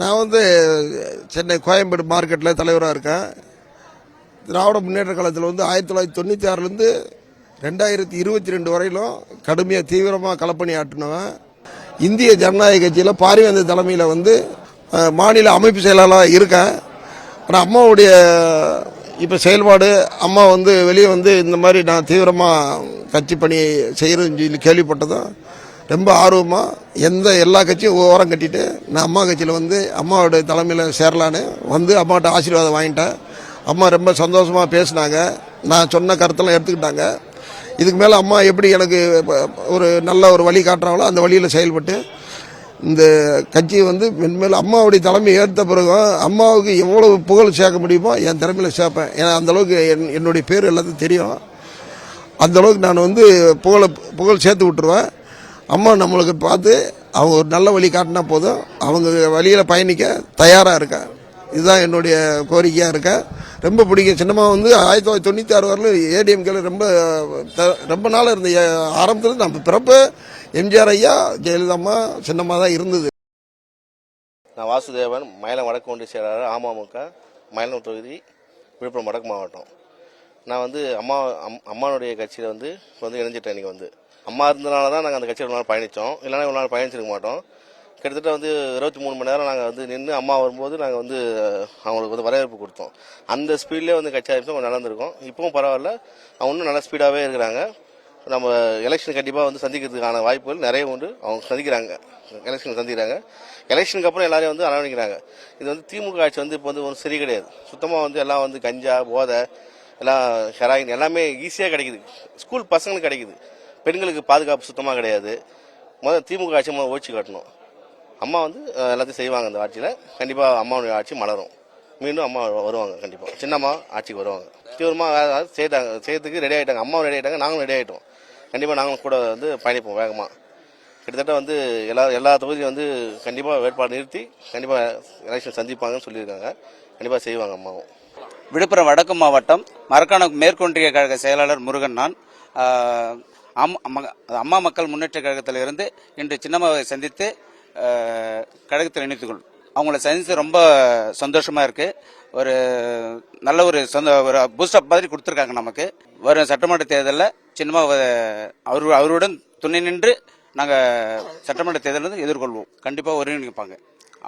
நான் வந்து சென்னை கோயம்பேடு மார்க்கெட்டில் தலைவராக இருக்கேன். திராவிட முன்னேற்ற காலத்தில் வந்து ஆயிரத்தி தொள்ளாயிரத்தி தொண்ணூற்றி ஆறுலேருந்து ரெண்டாயிரத்தி இருபத்தி ரெண்டு வரையிலும் கடுமையாக தீவிரமாக களப்பணி ஆட்டினவன் இந்திய ஜனநாயக கட்சியில் பாரிவேந்தர் தலைமையில் வந்து மாநில அமைப்பு செயலாளராக இருக்கேன். ஆனால் அம்மாவுடைய இப்போ செயல்பாடு அம்மா வந்து வெளியே வந்து இந்த மாதிரி நான் தீவிரமாக கட்சி பணி செய்கிறேன்னு சொல்லி கேள்விப்பட்டதும் ரொம்ப ஆர்வமாக எந்த எல்லா கட்சியும் ஓரம் கட்டிட்டு நான் அம்மா கட்சியில் வந்து அம்மாவோட தலைமையில் சேரலான்னு வந்து அம்மாட்ட ஆசீர்வாதம் வாங்கிட்டேன். அம்மா ரொம்ப சந்தோஷமாக பேசினாங்க. நான் சொன்ன கருத்தெல்லாம் எடுத்துக்கிட்டாங்க. இதுக்கு மேலே அம்மா எப்படி எனக்கு ஒரு நல்ல ஒரு வழி காட்டுறாங்களோ அந்த வழியில் செயல்பட்டு இந்த கட்சி வந்து மென்மேலும் அம்மாவுடைய தலைமை ஏற்ற பிறகு அம்மாவுக்கு எவ்வளவு புகழ் சேர்க்க முடியுமோ என் திறமையில் சேர்ப்பேன். ஏன்னா அந்த அளவுக்கு என் என்னுடைய பேர் எல்லாத்துக்கும் தெரியும். அந்தளவுக்கு நான் வந்து புகழை புகழ் சேர்த்து விட்டுருவேன். அம்மா நம்மளுக்கு பார்த்து அவங்க ஒரு நல்ல வழி காட்டினா போதும். அவங்க வழியில் பயணிக்க தயாராக இருக்கேன் இதுதான் என்னுடைய கோரிக்கையாக இருக்கேன் ரொம்ப பிடிக்கும். சின்னம்மா வந்து ஆயிரத்தி தொள்ளாயிரத்தி தொண்ணூற்றி ஆறு வரலும் ஏடிஎம்கேல ரொம்ப த- ரொம்ப நாள் இருந்த ஆரம்பத்தில் நம்ம பிறப்பு எம்ஜிஆர் ஐயா ஜெயலலிதாம்மா சின்னமாக சின்னம்மா தான் இருந்தது. நான் வாசுதேவன் மயிலம் வடக்கு ஒன்றிய செயலாளர் அமமுக மயிலம் தொகுதி விழுப்புரம் வடக்கு மாவட்டம். நான் வந்து அம்மா அம் அம்மானுடைய கட்சியில் வந்து இப்போ வந்து இணைஞ்சிட்டேன் இன்றைக்கி வந்து. அம்மா இருந்தனால தான் நாங்கள் அந்த கட்சியில் ஒரு நாள் பயணித்தோம் இல்லைன்னா ஒரு நாள் பயணிச்சிருக்க மாட்டோம். கிட்டத்தட்ட வந்து இருபத்தி மூணு மணி நேரம் நாங்கள் வந்து நின்று அம்மா வரும்போது நாங்கள் வந்து அவங்களுக்கு வந்து வரவேற்பு கொடுத்தோம். அந்த ஸ்பீட்லேயே வந்து கட்சி ஆரம்பிச்சு கொஞ்சம் நடந்திருக்கும். இப்பவும் பரவாயில்ல. அவங்க இன்னும் நல்ல ஸ்பீடாகவே இருக்கிறாங்க. நம்ம எலெக்ஷன் கண்டிப்பாக வந்து சந்திக்கிறதுக்கான வாய்ப்புகள் நிறைய உண்டு. அவங்க சந்திக்கிறாங்க. எலெக்ஷன் சந்திக்கிறாங்க. எலெக்ஷனுக்கு அப்புறம் எல்லாரையும் வந்து அரவணைக்கிறாங்க. இது வந்து திமுக ஆட்சி வந்து இப்போ வந்து ஒரு சரி கிடையாது. சுத்தமாக வந்து எல்லாம் வந்து கஞ்சா போதை எல்லாம் ஹெராயின் எல்லாமே ஈஸியாக கிடைக்குது. ஸ்கூல் பசங்களுக்கு கிடைக்குது. பெண்களுக்கு பாதுகாப்பு சுத்தமாக கிடையாது. முதல்ல திமுக ஆட்சி முதல்ல ஒழிச்சு காட்டணும். அம்மா வந்து எல்லாத்தையும் செய்வாங்க அந்த ஆட்சியில். கண்டிப்பாக அம்மாவுடைய ஆட்சி மலரும். மீண்டும் அம்மா வருவாங்க கண்டிப்பாக சின்னம்மா ஆட்சிக்கு வருவாங்க. தீவிரமாக செய்தாங்க செய்யறதுக்கு ரெடி ஆகிட்டாங்க அம்மாவும் ரெடி ஆகிட்டாங்க நாங்களும் ரெடி ஆகிட்டோம் கண்டிப்பாக நாங்களும் கூட வந்து பயணிப்போம் வேகமாக கிட்டத்தட்ட வந்து எல்லா எல்லா தொகுதியும் வந்து கண்டிப்பாக வேட்பாளர் நிறுத்தி கண்டிப்பாக எலெக்ஷன் சந்திப்பாங்கன்னு சொல்லியிருக்காங்க. கண்டிப்பாக செய்வாங்க அம்மாவும். விழுப்புரம் வடக்கு மாவட்டம் மரக்கான மேற்கொன்றிய கழக செயலாளர் முருகன் நான். அம்மா மக்கள் முன்னேற்ற கழகத்திலிருந்து இன்று சின்னம்மாவை சந்தித்து கழகத்தில் இணைத்துக் கொள் அவங்கள சந்தித்து ரொம்ப சந்தோஷமா இருக்கு. ஒரு நல்ல ஒரு சொந்த ஒரு பூஸ்டப் மாதிரி கொடுத்துருக்காங்க நமக்கு. வரும் சட்டமன்ற தேர்தலில் சின்னம்மா அவர் அவருடன் துணை நின்று நாங்கள் சட்டமன்ற தேர்தலில் எதிர்கொள்வோம். கண்டிப்பாக ஒருங்கிணைப்பாங்க.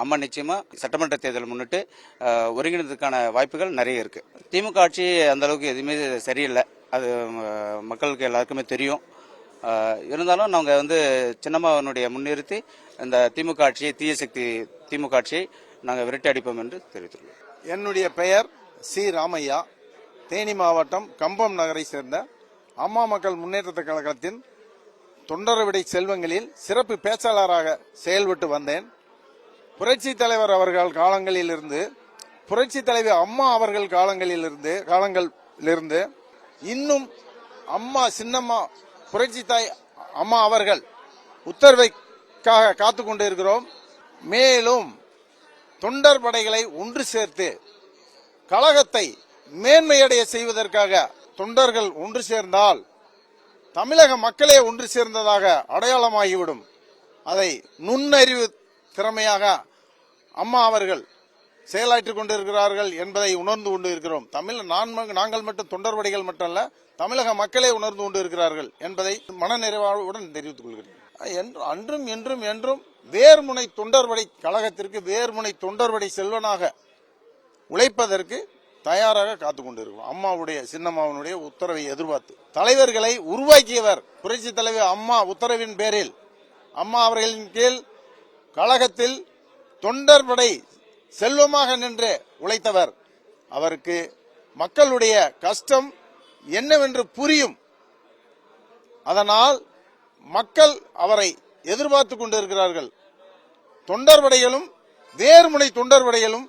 அம்மா நிச்சயமா சட்டமன்ற தேர்தல் முன்னிட்டு அஹ், ஒருங்கிணைந்ததுக்கான வாய்ப்புகள் நிறைய இருக்கு. திமுக ஆட்சி அந்த அளவுக்கு எதுவுமே சரியில்லை. அது மக்களுக்கு எல்லாருக்குமே தெரியும். இருந்தாலும் நாங்கள் வந்து சின்னம்மாவனுடைய முன்னிறுத்தி இந்த திமுக ஆட்சியை தீய சக்தி திமுக ஆட்சியை நாங்கள் விரட்டி அடிப்போம் என்று தெரிவித்துள்ளோம் என்னுடைய பெயர் சி ராமையா. தேனி மாவட்டம் கம்பம் நகரை சேர்ந்த அம்மா மக்கள் முன்னேற்ற கழகத்தின் தொண்டரவிடை செல்வங்களில் சிறப்பு பேச்சாளராக செயல்பட்டு வந்தேன். புரட்சி தலைவர் அவர்கள் காலங்களிலிருந்து புரட்சி தலைவர் அம்மா அவர்கள் காலங்களிலிருந்து காலங்களிலிருந்து இன்னும் அம்மா சின்னம்மா புரட்சி தாய் அம்மா அவர்கள் உத்தரவைக்காக காத்து கொண்டிருக்கிறோம் மேலும் தொண்டர் படைகளை ஒன்று சேர்த்து கழகத்தை மேன்மையடைய செய்வதற்காக தொண்டர்கள் ஒன்று சேர்ந்தால் தமிழக மக்களே ஒன்று சேர்ந்ததாக அடையாளமாகிவிடும். அதை நுண்ணறிவு திறமையாக அம்மா அவர்கள் செயலாற்றிக் கொண்டிருக்கிறார்கள் என்பதை உணர்ந்து கொண்டு இருக்கிறோம். தமிழ் நான் நாங்கள் மட்டும் தொண்டர்படைகள் மட்டுமல்ல தமிழக மக்களே உணர்ந்து கொண்டு இருக்கிறார்கள் என்பதை மனநிறைவாவுடன் தெரிவித்துக் கொள்கிறேன். அன்றும் என்றும் என்றும் வேர்முனை தொண்டர்படை கழகத்திற்கு வேர்முனை தொண்டர்படை செல்வனாக உழைப்பதற்கு தயாராக காத்து கொண்டிருக்கிறோம். அம்மாவுடைய சின்னம்மாவனுடைய உத்தரவை எதிர்பார்த்து. தலைவர்களை உருவாக்கியவர் புரட்சி தலைவர் அம்மா உத்தரவின் பேரில். அம்மா அவர்களின் கீழ் கழகத்தில் தொண்டர்படை செல்வமாக நின்று உழைத்தவர். அவருக்கு மக்களுடைய கஷ்டம் என்னவென்று புரியும். அதனால் மக்கள் அவரை எதிர்பார்த்து கொண்டிருக்கிறார்கள். தொண்டர்படைகளும் வேறுமுனை தொண்டர்படைகளும்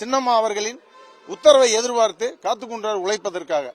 சின்னம்மா அவர்களின் உத்தரவை எதிர்பார்த்து காத்துக்கொண்டார் உழைப்பதற்காக.